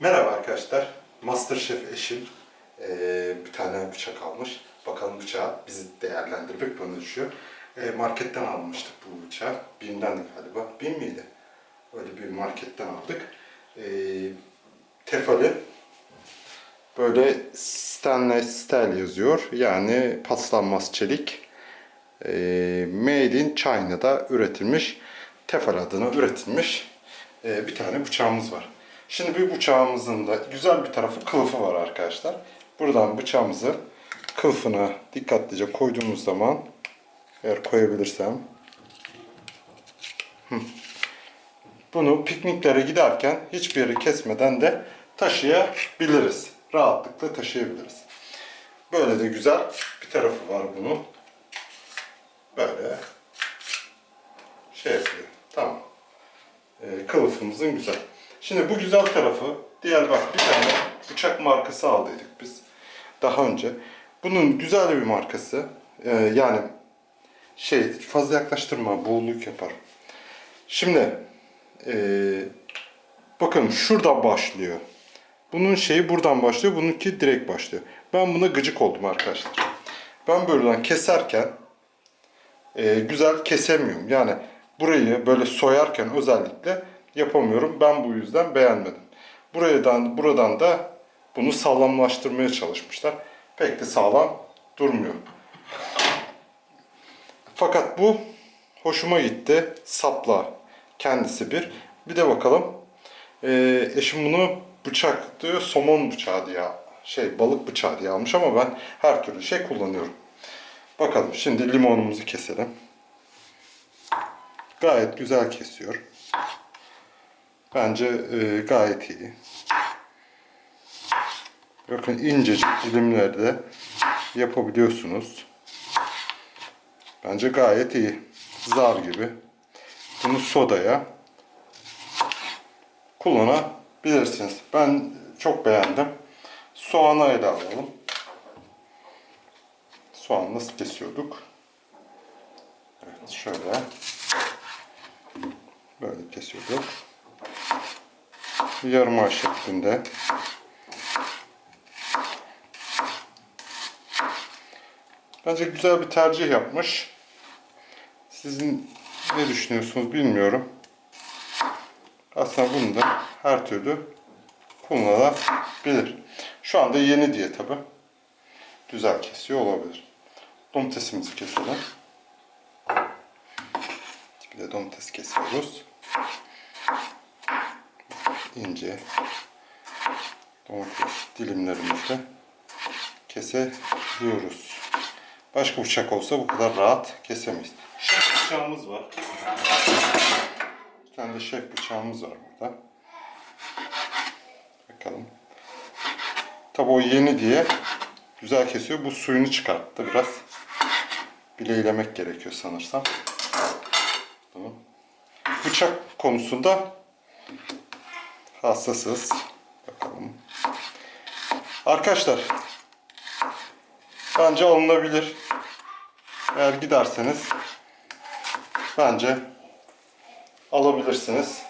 Merhaba arkadaşlar. Masterchef eşim eee, bir tane bıçak almış. Bakalım bıçağı bizi değerlendirmek bana düşüyor. Eee, marketten almıştık bu bıçağı. Bim'dendi galiba. Bim miydi? Öyle bir marketten aldık. Eee tefali. Böyle stainless steel yazıyor. Yani paslanmaz çelik. Eee Made in China'da üretilmiş. Tefal adına üretilmiş eee, bir tane bıçağımız var. Şimdi bir bıçağımızın da güzel bir tarafı kılıfı var arkadaşlar. Buradan bıçağımızı kılıfına dikkatlice koyduğumuz zaman eğer koyabilirsem bunu pikniklere giderken hiçbir yeri kesmeden de taşıyabiliriz. Rahatlıkla taşıyabiliriz. Böyle de güzel bir tarafı var bunun. Böyle şey yapıyor. Tamam. Ee, kılıfımızın güzel. Şimdi bu güzel tarafı diğer bak bir tane bıçak markası aldıydık biz daha önce. Bunun güzel bir markası. Ee, yani şey fazla yaklaştırma boğulluk yapar. Şimdi ee, bakın şuradan başlıyor. Bunun şeyi buradan başlıyor. Bununki direkt başlıyor. Ben buna gıcık oldum arkadaşlar. Ben böyleden keserken e, güzel kesemiyorum. Yani burayı böyle soyarken özellikle yapamıyorum. Ben bu yüzden beğenmedim. Buradan buradan da bunu sağlamlaştırmaya çalışmışlar. Pek de sağlam durmuyor. Fakat bu hoşuma gitti. Sapla kendisi bir. Bir de bakalım. E, eşim bunu bıçak diyor. Somon bıçağı diye şey balık bıçağı diye almış ama ben her türlü şey kullanıyorum. Bakalım şimdi limonumuzu keselim. Gayet güzel kesiyor. Bence e, gayet iyi. Bakın incecik dilimlerde yapabiliyorsunuz. Bence gayet iyi. Zar gibi. Bunu sodaya kullanabilirsiniz. Ben çok beğendim. Soğanı ele alalım. Soğan nasıl kesiyorduk? Evet şöyle. Böyle kesiyorduk. Yarım ay şeklinde. Bence güzel bir tercih yapmış. Sizin ne düşünüyorsunuz bilmiyorum. Aslında bunu da her türlü kullanılabilir. Şu anda yeni diye tabi. Güzel kesiyor olabilir. Domatesimizi keselim. Bir de domates kesiyoruz. İnce domates dilimlerimizle kesebiliyoruz. Başka bıçak olsa bu kadar rahat kesemeyiz. Şef bıçağımız var. Bir tane de şef bıçağımız var burada. Bakalım. Tabi o yeni diye güzel kesiyor. Bu suyunu çıkarttı biraz. Bileylemek gerekiyor sanırsam. Bıçak konusunda hassasız. Bakalım. Arkadaşlar bence alınabilir. Eğer giderseniz bence alabilirsiniz.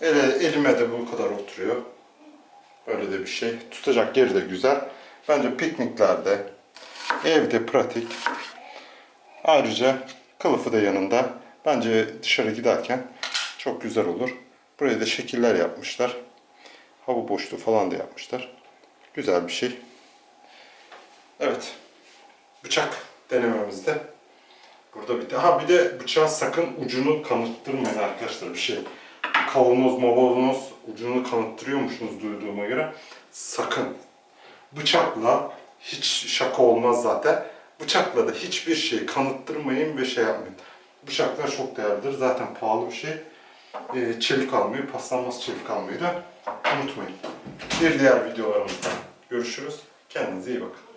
Ele, elime de bu kadar oturuyor. Böyle de bir şey. Tutacak yeri de güzel. Bence pikniklerde, evde pratik. Ayrıca kılıfı da yanında. Bence dışarı giderken çok güzel olur. Buraya da şekiller yapmışlar. Hava boşluğu falan da yapmışlar. Güzel bir şey. Evet. Bıçak denememizde. Burada de, ha bir de bıçağın sakın ucunu kanıttırmayın arkadaşlar bir şey. Kavanoz mavanoz ucunu kanıttırıyormuşsunuz duyduğuma göre. Sakın. Bıçakla hiç şaka olmaz zaten. Bıçakla da hiçbir şey kanıttırmayın ve şey yapmayın. Bıçaklar çok değerlidir. Zaten pahalı bir şey. Ee, çelik almayı, paslanmaz çelik almayı da unutmayın. Bir diğer videolarımızda görüşürüz. Kendinize iyi bakın.